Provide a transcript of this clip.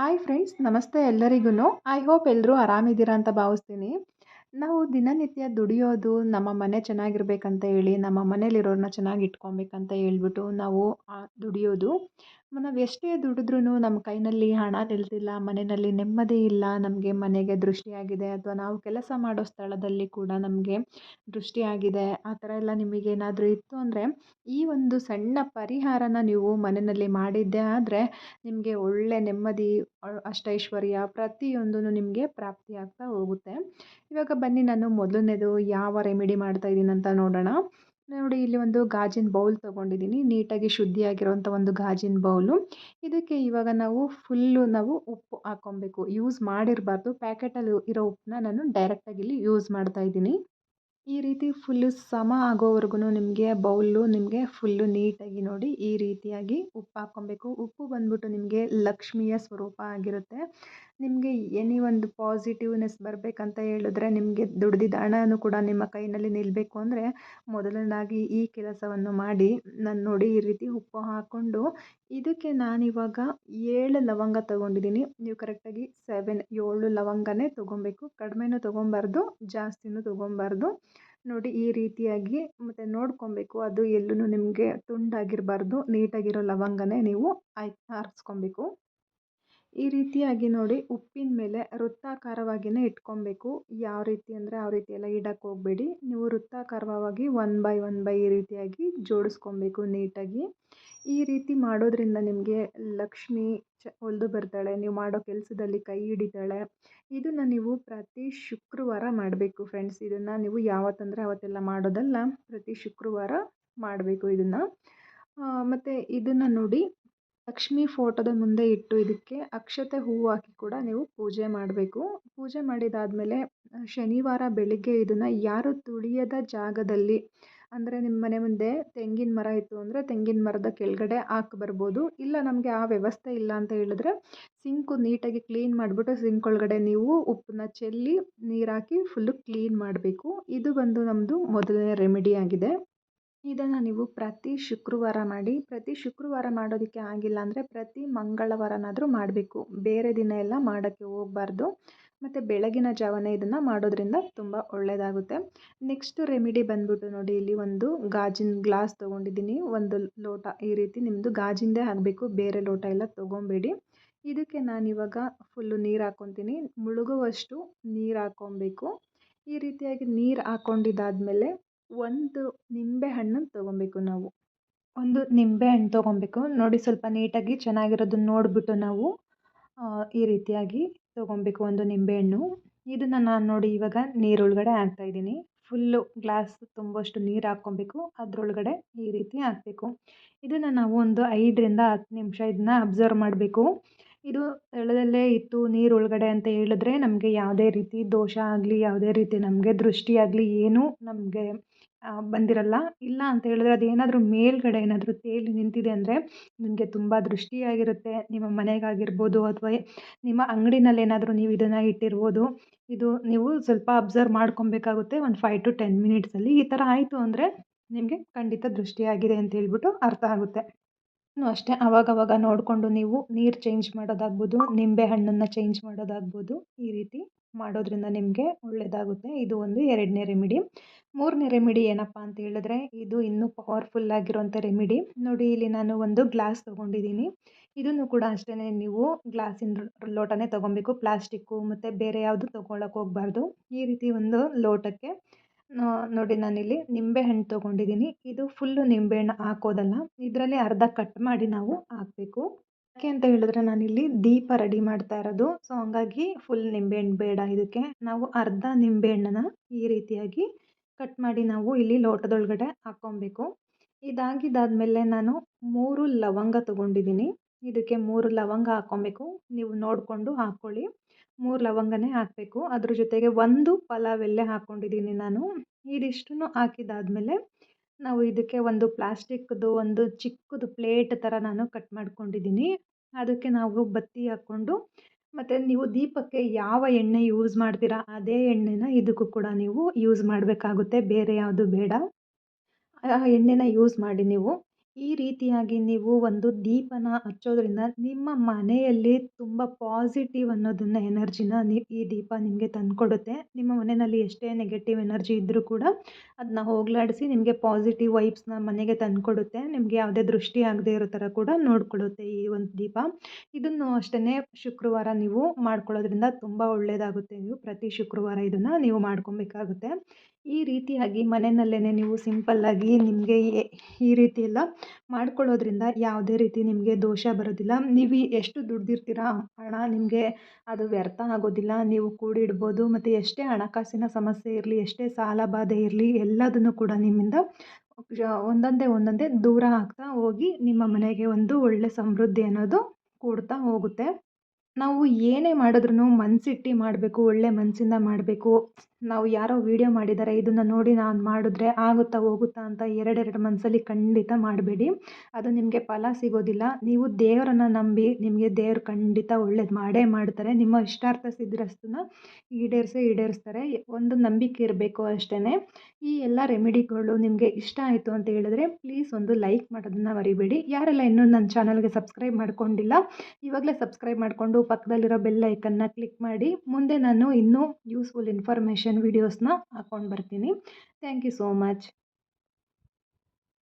Hi friends ನಮಸ್ತೆ ಎಲ್ಲರಿಗೂ I hope ಎಲ್ಲರೂ ಆರಾಮಿದ್ದೀರಾ ಅಂತ ಭಾವಿಸ್ತೀನಿ. ನಾವು ದಿನನಿತ್ಯ ದುಡಿಯೋದು, ನಮ್ಮ ಮನೆ ಚೆನ್ನಾಗಿರ್ಬೇಕಂತ ಹೇಳಿ, ನಮ್ಮ ಮನೇಲಿರೋರನ್ನ ಚೆನ್ನಾಗಿ ಇಟ್ಕೊಬೇಕಂತ ಹೇಳ್ಬಿಟ್ಟು ನಾವು ದುಡಿಯೋದು. ನಾವು ಎಷ್ಟೇ ದುಡಿದ್ರೂ ನಮ್ಮ ಕೈಯಲ್ಲಿ ಹಣ ನಿಲ್ದಿಲ್ಲ ಮನೆಯಲ್ಲಿ ನೆಮ್ಮದಿ ಇಲ್ಲ, ನಮಗೆ ಮನೆಗೆ ದೃಷ್ಟಿಯಾಗಿದೆ ಅಥವಾ ನಾವು ಕೆಲಸ ಮಾಡೋ ಸ್ಥಳದಲ್ಲಿ ಕೂಡ ನಮಗೆ ದೃಷ್ಟಿಯಾಗಿದೆ, ಆ ಥರ ಎಲ್ಲ ನಿಮಗೇನಾದರೂ ಇತ್ತು ಅಂದರೆ, ಈ ಒಂದು ಸಣ್ಣ ಪರಿಹಾರನ ನೀವು ಮನೆಯಲ್ಲಿ ಮಾಡಿದ್ದೇ ಆದರೆ, ನಿಮಗೆ ಒಳ್ಳೆ ನೆಮ್ಮದಿ ಅಷ್ಟೈಶ್ವರ್ಯ ಪ್ರತಿಯೊಂದೂ ನಿಮಗೆ ಪ್ರಾಪ್ತಿಯಾಗ್ತಾ ಹೋಗುತ್ತೆ. ಇವಾಗ ಬನ್ನಿ ನಾನು ಮೊದಲನೇದು ಯಾವ ರೆಮಿಡಿ ಮಾಡ್ತಾಯಿದ್ದೀನಿ ಅಂತ ನೋಡೋಣ. ನೋಡಿ, ಇಲ್ಲಿ ಒಂದು ಗಾಜಿನ ಬೌಲ್ ತಗೊಂಡಿದ್ದೀನಿ ನೀಟಾಗಿ ಶುದ್ಧಿಯಾಗಿರುವಂಥ ಒಂದು ಗಾಜಿನ ಬೌಲು. ಇದಕ್ಕೆ ಇವಾಗ ನಾವು ಫುಲ್ಲು ನಾವು ಉಪ್ಪು ಹಾಕ್ಕೊಬೇಕು ಯೂಸ್ ಮಾಡಿರಬಾರ್ದು. ಪ್ಯಾಕೆಟಲ್ಲಿ ಇರೋ ಉಪ್ಪನ್ನ ನಾನು ಡೈರೆಕ್ಟಾಗಿ ಇಲ್ಲಿ ಯೂಸ್ ಮಾಡ್ತಾ ಇದ್ದೀನಿ. ಈ ರೀತಿ ಫುಲ್ಲು ಸಮ ಆಗೋವರೆಗೂ ನಿಮಗೆ ಬೌಲು ನಿಮಗೆ ಫುಲ್ಲು ನೀಟಾಗಿ ನೋಡಿ ಈ ರೀತಿಯಾಗಿ ಉಪ್ಪು ಹಾಕ್ಕೊಬೇಕು ಉಪ್ಪು ಬಂದ್ಬಿಟ್ಟು ನಿಮಗೆ ಲಕ್ಷ್ಮಿಯ ಸ್ವರೂಪ ಆಗಿರುತ್ತೆ. ನಿಮಗೆ ಎನಿ ಒಂದು ಪಾಸಿಟಿವ್ನೆಸ್ ಬರಬೇಕಂತ ಹೇಳಿದ್ರೆ ನಿಮಗೆ ದುಡ್ದಿದ್ದ ಹಣನೂ ಕೂಡ ನಿಮ್ಮ ಕೈನಲ್ಲಿ ನಿಲ್ಲಬೇಕು ಅಂದರೆ ಮೊದಲನೇದಾಗಿ ಈ ಕೆಲಸವನ್ನು ಮಾಡಿ. ನಾನು ನೋಡಿ ಈ ರೀತಿ ಉಪ್ಪು ಹಾಕ್ಕೊಂಡು ಇದಕ್ಕೆ ನಾನಿವಾಗ ಏಳು ಲವಂಗ ತೊಗೊಂಡಿದ್ದೀನಿ. ನೀವು ಕರೆಕ್ಟಾಗಿ ಸೆವೆನ್ ಏಳು ಲವಂಗನೇ ತೊಗೊಬೇಕು. ಕಡಿಮೆನೂ ತೊಗೊಬಾರ್ದು, ಜಾಸ್ತಿನೂ ತೊಗೊಬಾರ್ದು. ನೋಡಿ ಈ ರೀತಿಯಾಗಿ ಮತ್ತು ನೋಡ್ಕೊಬೇಕು. ಅದು ಎಲ್ಲೂ ನಿಮಗೆ ತುಂಡಾಗಿರಬಾರ್ದು. ನೀಟಾಗಿರೋ ಲವಂಗನೇ ನೀವು ಆಯ್ ಆರಿಸ್ಕೊಬೇಕು. ಈ ರೀತಿಯಾಗಿ ನೋಡಿ ಉಪ್ಪಿನ ಮೇಲೆ ವೃತ್ತಾಕಾರವಾಗಿಯೇ ಇಟ್ಕೊಬೇಕು. ಯಾವ ರೀತಿ ಅಂದರೆ ಆ ರೀತಿ ಎಲ್ಲ ಇಡಕ್ಕೆ ಹೋಗಬೇಡಿ. ನೀವು ವೃತ್ತಾಕಾರವಾಗಿ ಒನ್ ಬೈ ಒನ್ ಬೈ ಈ ರೀತಿಯಾಗಿ ಜೋಡಿಸ್ಕೊಬೇಕು ನೀಟಾಗಿ. ಈ ರೀತಿ ಮಾಡೋದ್ರಿಂದ ನಿಮಗೆ ಲಕ್ಷ್ಮಿ ಚ ಹೊಲಿದು ಬರ್ತಾಳೆ, ನೀವು ಮಾಡೋ ಕೆಲಸದಲ್ಲಿ ಕೈ ಹಿಡಿತಾಳೆ. ಇದನ್ನು ನೀವು ಪ್ರತಿ ಶುಕ್ರವಾರ ಮಾಡಬೇಕು ಫ್ರೆಂಡ್ಸ್ ಇದನ್ನು ನೀವು ಯಾವತ್ತಂದರೆ ಅವತ್ತೆಲ್ಲ ಮಾಡೋದಲ್ಲ, ಪ್ರತಿ ಶುಕ್ರವಾರ ಮಾಡಬೇಕು ಇದನ್ನು. ಮತ್ತು ಇದನ್ನು ನೋಡಿ ಲಕ್ಷ್ಮಿ ಫೋಟೋದ ಮುಂದೆ ಇಟ್ಟು ಇದಕ್ಕೆ ಅಕ್ಷತೆ ಹೂವು ಹಾಕಿ ಕೂಡ ನೀವು ಪೂಜೆ ಮಾಡಬೇಕು. ಪೂಜೆ ಮಾಡಿದಾದಮೇಲೆ ಶನಿವಾರ ಬೆಳಿಗ್ಗೆ ಇದನ್ನು ಯಾರು ತುಳಿಯದ ಜಾಗದಲ್ಲಿ, ಅಂದರೆ ನಿಮ್ಮ ಮನೆ ಮುಂದೆ ತೆಂಗಿನ ಮರ ಇತ್ತು ಅಂದರೆ ತೆಂಗಿನ ಮರದ ಕೆಳಗಡೆ ಹಾಕಿ ಬರ್ಬೋದು. ಇಲ್ಲ ನಮಗೆ ಆ ವ್ಯವಸ್ಥೆ ಇಲ್ಲ ಅಂತ ಹೇಳಿದ್ರೆ ಸಿಂಕು ನೀಟಾಗಿ ಕ್ಲೀನ್ ಮಾಡಿಬಿಟ್ಟು ಸಿಂಕ್ ಒಳಗಡೆ ನೀವು ಉಪ್ಪನ್ನ ಚೆಲ್ಲಿ ನೀರು ಹಾಕಿ ಫುಲ್ಲು ಕ್ಲೀನ್ ಮಾಡಬೇಕು. ಇದು ಬಂದು ನಮ್ಮದು ಮೊದಲನೇ ರೆಮಿಡಿ ಆಗಿದೆ. ಇದನ್ನು ನೀವು ಪ್ರತಿ ಶುಕ್ರವಾರ ಮಾಡಿ, ಪ್ರತಿ ಶುಕ್ರವಾರ ಮಾಡೋದಕ್ಕೆ ಆಗಿಲ್ಲ ಅಂದರೆ ಪ್ರತಿ ಮಂಗಳವಾರನಾದರೂ ಮಾಡಬೇಕು. ಬೇರೆ ದಿನ ಎಲ್ಲ ಮಾಡೋಕ್ಕೆ ಹೋಗ್ಬಾರ್ದು. ಮತ್ತು ಬೆಳಗಿನ ಜಾವನೇ ಇದನ್ನು ಮಾಡೋದ್ರಿಂದ ತುಂಬ ಒಳ್ಳೆಯದಾಗುತ್ತೆ ನೆಕ್ಸ್ಟ್ ರೆಮಿಡಿ ಬಂದ್ಬಿಟ್ಟು ನೋಡಿ, ಇಲ್ಲಿ ಒಂದು ಗಾಜಿನ ಗ್ಲಾಸ್ ತೊಗೊಂಡಿದ್ದೀನಿ. ಒಂದು ಲೋಟ ಈ ರೀತಿ ನಿಮ್ಮದು ಗಾಜಿಂದೇ ಆಗಬೇಕು. ಬೇರೆ ಲೋಟ ಎಲ್ಲ ತೊಗೊಬೇಡಿ. ಇದಕ್ಕೆ ನಾನಿವಾಗ ಫುಲ್ಲು ನೀರು ಹಾಕ್ಕೊತೀನಿ ಮುಳುಗುವಷ್ಟು ನೀರು ಹಾಕ್ಕೊಬೇಕು ಈ ರೀತಿಯಾಗಿ ನೀರು ಹಾಕ್ಕೊಂಡಿದ್ದಾದ್ಮೇಲೆ ಒಂದು ನಿಂಬೆ ಹಣ್ಣನ್ನು ತೊಗೊಬೇಕು ನಾವು. ಒಂದು ನಿಂಬೆ ಹಣ್ಣು ತೊಗೊಬೇಕು. ನೋಡಿ ಸ್ವಲ್ಪ ನೀಟಾಗಿ ಚೆನ್ನಾಗಿರೋದನ್ನ ನೋಡಿಬಿಟ್ಟು ನಾವು ಈ ರೀತಿಯಾಗಿ ತೊಗೊಬೇಕು ಒಂದು ನಿಂಬೆಹಣ್ಣು ಇದನ್ನು ನಾನು ನೋಡಿ ಇವಾಗ ನೀರೊಳಗಡೆ ಹಾಕ್ತಾಯಿದ್ದೀನಿ ಫುಲ್ಲು ಗ್ಲಾಸ್ ತುಂಬಷ್ಟು ನೀರು ಹಾಕ್ಕೊಬೇಕು. ಅದರೊಳಗಡೆ ಈ ರೀತಿ ಹಾಕಬೇಕು. ಇದನ್ನು ನಾವು ಒಂದು ಐದರಿಂದ ಹತ್ತು ನಿಮಿಷ ಇದನ್ನ ಅಬ್ಸರ್ವ್ ಮಾಡಬೇಕು. ಇದು ತಳದಲ್ಲೇ ಇತ್ತು ನೀರು ಒಳಗಡೆ ಅಂತ ಹೇಳಿದ್ರೆ ನಮಗೆ ಯಾವುದೇ ರೀತಿ ದೋಷ ಆಗಲಿ, ಯಾವುದೇ ರೀತಿ ನಮಗೆ ದೃಷ್ಟಿ ಆಗಲಿ, ಏನೂ ನಮಗೆ ಬಂದಿರಲ್ಲ. ಇಲ್ಲ ಅಂತ ಹೇಳಿದ್ರೆ ಅದೇನಾದರೂ ಮೇಲುಗಡೆ ಏನಾದರೂ ತೇಲಿ ನಿಂತಿದೆ ಅಂದರೆ ನಿಮಗೆ ತುಂಬ ದೃಷ್ಟಿಯಾಗಿರುತ್ತೆ. ನಿಮ್ಮ ಮನೆಗಾಗಿರ್ಬೋದು ಅಥವಾ ನಿಮ್ಮ ಅಂಗಡಿನಲ್ಲಿ ಏನಾದರೂ ನೀವು ಇದನ್ನು ಇಟ್ಟಿರ್ಬೋದು. ಇದು ನೀವು ಸ್ವಲ್ಪ ಅಬ್ಸರ್ವ್ ಮಾಡ್ಕೊಬೇಕಾಗುತ್ತೆ. ಒಂದು ಫೈವ್ ಟು ಟೆನ್ ಮಿನಿಟ್ಸಲ್ಲಿ ಈ ಥರ ಆಯಿತು ಅಂದರೆ ನಿಮಗೆ ಖಂಡಿತ ದೃಷ್ಟಿಯಾಗಿದೆ ಅಂತ ಹೇಳ್ಬಿಟ್ಟು ಅರ್ಥ ಆಗುತ್ತೆ. ಅಷ್ಟೇ ಅವಾಗವಾಗ ನೋಡಿಕೊಂಡು ನೀವು ನೀರು ಚೇಂಜ್ ಮಾಡೋದಾಗ್ಬೋದು, ನಿಂಬೆ ಹಣ್ಣನ್ನು ಚೇಂಜ್ ಮಾಡೋದಾಗ್ಬೋದು, ಈ ರೀತಿ ಮಾಡೋದ್ರಿಂದ ನಿಮಗೆ ಒಳ್ಳೆಯದಾಗುತ್ತೆ ಇದು ಒಂದು ಎರಡನೇ ರೆಮಿಡಿ ಮೂರನೇ ರೆಮಿಡಿ ಏನಪ್ಪ ಅಂತ ಹೇಳಿದ್ರೆ, ಇದು ಇನ್ನೂ ಪವರ್ಫುಲ್ ಆಗಿರೋಂಥ ರೆಮಿಡಿ ನೋಡಿ, ಇಲ್ಲಿ ನಾನು ಒಂದು ಗ್ಲಾಸ್ ತೊಗೊಂಡಿದ್ದೀನಿ. ಇದನ್ನು ಕೂಡ ಅಷ್ಟೇ ನೀವು ಗ್ಲಾಸಿನ ಲೋಟನೇ ತೊಗೊಬೇಕು. ಪ್ಲಾಸ್ಟಿಕ್ಕು ಮತ್ತು ಬೇರೆ ಯಾವುದು ತೊಗೊಳಕ್ಕೆ ಹೋಗಬಾರ್ದು. ಈ ರೀತಿ ಒಂದು ಲೋಟಕ್ಕೆ ನೋಡಿ ನಾನಿಲ್ಲಿ ನಿಂಬೆಹಣ್ಣು ತೊಗೊಂಡಿದ್ದೀನಿ. ಇದು ಫುಲ್ಲು ನಿಂಬೆಹಣ್ಣು ಹಾಕೋದಲ್ಲ, ಇದರಲ್ಲಿ ಅರ್ಧ ಕಟ್ ಮಾಡಿ ನಾವು ಹಾಕಬೇಕು. ಯಾಕೆ ಅಂತ ಹೇಳಿದ್ರೆ ನಾನಿಲ್ಲಿ ದೀಪ ರೆಡಿ ಮಾಡ್ತಾ ಇರೋದು. ಸೊ ಹಂಗಾಗಿ ಫುಲ್ ನಿಂಬೆಹಣ್ಣು ಬೇಡ ಇದಕ್ಕೆ. ನಾವು ಅರ್ಧ ನಿಂಬೆಹಣ್ಣನ್ನ ಈ ರೀತಿಯಾಗಿ ಕಟ್ ಮಾಡಿ ನಾವು ಇಲ್ಲಿ ಲೋಟದೊಳಗಡೆ ಹಾಕ್ಕೊಬೇಕು ಇದಾಗಿದ್ದಾದಮೇಲೆ ನಾನು ಮೂರು ಲವಂಗ ತೊಗೊಂಡಿದ್ದೀನಿ. ಇದಕ್ಕೆ ಮೂರು ಲವಂಗ ಹಾಕ್ಕೊಬೇಕು ನೀವು ನೋಡಿಕೊಂಡು ಹಾಕ್ಕೊಳ್ಳಿ. ಮೂರು ಲವಂಗನೇ ಹಾಕಬೇಕು. ಅದ್ರ ಜೊತೆಗೆ ಒಂದು ಪಲಾವ್ ಎಲೆ ಹಾಕ್ಕೊಂಡಿದ್ದೀನಿ ನಾನು. ಇದಿಷ್ಟನ್ನು ಹಾಕಿದ್ದಾದ್ಮೇಲೆ ನಾವು ಇದಕ್ಕೆ ಒಂದು ಪ್ಲಾಸ್ಟಿಕ್ದು, ಒಂದು ಚಿಕ್ಕದು ಪ್ಲೇಟ್ ಥರ ನಾನು ಕಟ್ ಮಾಡ್ಕೊಂಡಿದ್ದೀನಿ. ಅದಕ್ಕೆ ನಾವು ಬತ್ತಿ ಹಾಕ್ಕೊಂಡು, ಮತ್ತು ನೀವು ದೀಪಕ್ಕೆ ಯಾವ ಎಣ್ಣೆ ಯೂಸ್ ಮಾಡ್ತೀರಾ, ಅದೇ ಎಣ್ಣೆನ ಇದಕ್ಕೂ ಕೂಡ ನೀವು ಯೂಸ್ ಮಾಡಬೇಕಾಗುತ್ತೆ. ಬೇರೆ ಯಾವುದು ಬೇಡ. ಆ ಎಣ್ಣೆನ ಯೂಸ್ ಮಾಡಿ ನೀವು. ಈ ರೀತಿಯಾಗಿ ನೀವು ಒಂದು ದೀಪನ ಹಚ್ಚೋದ್ರಿಂದ ನಿಮ್ಮ ಮನೆಯಲ್ಲಿ ತುಂಬ ಪಾಸಿಟಿವ್ ಅನ್ನೋದನ್ನ ಎನರ್ಜಿನ ಈ ದೀಪ ನಿಮಗೆ ತಂದುಕೊಡುತ್ತೆ. ನಿಮ್ಮ ಮನೆಯಲ್ಲಿ ಎಷ್ಟೇ ನೆಗೆಟಿವ್ ಎನರ್ಜಿ ಇದ್ದರೂ ಕೂಡ ಅದನ್ನ ಹೋಗಲಾಡಿಸಿ ನಿಮಗೆ ಪಾಸಿಟಿವ್ ವೈಬ್ಸ್ನ ಮನೆಗೆ ತಂದುಕೊಡುತ್ತೆ. ನಿಮಗೆ ಯಾವುದೇ ದೃಷ್ಟಿ ಆಗದೆ ಇರೋ ಥರ ಕೂಡ ನೋಡಿಕೊಳ್ಳುತ್ತೆ ಈ ಒಂದು ದೀಪ. ಇದನ್ನು ಅಷ್ಟೇ ಶುಕ್ರವಾರ ನೀವು ಮಾಡ್ಕೊಳ್ಳೋದ್ರಿಂದ ತುಂಬ ಒಳ್ಳೆಯದಾಗುತ್ತೆ ನೀವು ಪ್ರತಿ ಶುಕ್ರವಾರ ಇದನ್ನು ನೀವು ಮಾಡ್ಕೊಬೇಕಾಗುತ್ತೆ. ಈ ರೀತಿಯಾಗಿ ಮನೆಯಲ್ಲೇ ನೀವು ಸಿಂಪಲ್ಲಾಗಿ ನಿಮಗೆ ಈ ರೀತಿ ಎಲ್ಲ ಮಾಡ್ಕೊಳ್ಳೋದ್ರಿಂದ ಯಾವುದೇ ರೀತಿ ನಿಮಗೆ ದೋಷ ಬರೋದಿಲ್ಲ. ನೀವು ಎಷ್ಟು ದುಡ್ದಿರ್ತೀರ, ಹಣ ನಿಮಗೆ ಅದು ವ್ಯರ್ಥ ಆಗೋದಿಲ್ಲ. ನೀವು ಕೂಡಿಡ್ಬೋದು, ಮತ್ತು ಎಷ್ಟೇ ಹಣಕಾಸಿನ ಸಮಸ್ಯೆ ಇರಲಿ, ಎಷ್ಟೇ ಸಾಲ ಬಾಧೆ ಇರಲಿ, ಎಲ್ಲದನ್ನು ಕೂಡ ನಿಮ್ಮಿಂದ ಒಂದೊಂದೇ ಒಂದೊಂದೇ ದೂರ ಆಗ್ತಾ ಹೋಗಿ ನಿಮ್ಮ ಮನೆಗೆ ಒಂದು ಒಳ್ಳೆಯ ಸಮೃದ್ಧಿ ಅನ್ನೋದು ಕೂಡ್ತಾ ಹೋಗುತ್ತೆ. ನಾವು ಏನೇ ಮಾಡಿದ್ರೂ ಮನಸಿಟ್ಟು ಮಾಡಬೇಕು, ಒಳ್ಳೆ ಮನಸ್ಸಿಂದ ಮಾಡಬೇಕು. ನಾವು ಯಾರೋ ವೀಡಿಯೋ ಮಾಡಿದ್ದಾರೆ ಇದನ್ನು ನೋಡಿ ನಾನು ಮಾಡಿದ್ರೆ ಆಗುತ್ತಾ ಹೋಗುತ್ತಾ ಅಂತ ಎರಡೆರಡು ಮನಸ್ಸಲ್ಲಿ ಖಂಡಿತ ಮಾಡಬೇಡಿ. ಅದು ನಿಮಗೆ ಫಲ ಸಿಗೋದಿಲ್ಲ. ನೀವು ದೇವರನ್ನು ನಂಬಿ ನಿಮಗೆ ದೇವರು ಖಂಡಿತ ಒಳ್ಳೇದು ಮಾಡೇ ಮಾಡ್ತಾರೆ. ನಿಮ್ಮ ಇಷ್ಟಾರ್ಥ ಸಿದ್ಧರಸ್ತನ ಈಡೇರಿಸೇ ಈಡೇರಿಸ್ತಾರೆ. ಒಂದು ನಂಬಿಕೆ ಇರಬೇಕು ಅಷ್ಟೇ ಈ ಎಲ್ಲ ರೆಮಿಡಿಗಳು ನಿಮಗೆ ಇಷ್ಟ ಆಯಿತು ಅಂತ ಹೇಳಿದ್ರೆ ಪ್ಲೀಸ್ ಒಂದು ಲೈಕ್ ಮಾಡೋದನ್ನು ಮರಿಬೇಡಿ. ಯಾರೆಲ್ಲ ಇನ್ನೂ ನನ್ನ ಚಾನಲ್ಗೆ ಸಬ್ಸ್ಕ್ರೈಬ್ ಮಾಡ್ಕೊಂಡಿಲ್ಲ, ಇವಾಗಲೇ ಸಬ್ಸ್ಕ್ರೈಬ್ ಮಾಡಿಕೊಂಡು ಪಕ್ಕದಲ್ಲಿರೋ ಬೆಲ್ ಐಕನ್ನ ಕ್ಲಿಕ್ ಮಾಡಿ, ಮುಂದೆ ನಾನು ಇನ್ನೂ ಯೂಸ್ಫುಲ್ ಇನ್ಫಾರ್ಮೇಷನ್ ವೀಡಿಯೋಸ್ನ ಹಾಕ್ಕೊಂಡು ಬರ್ತೀನಿ. Thank you so much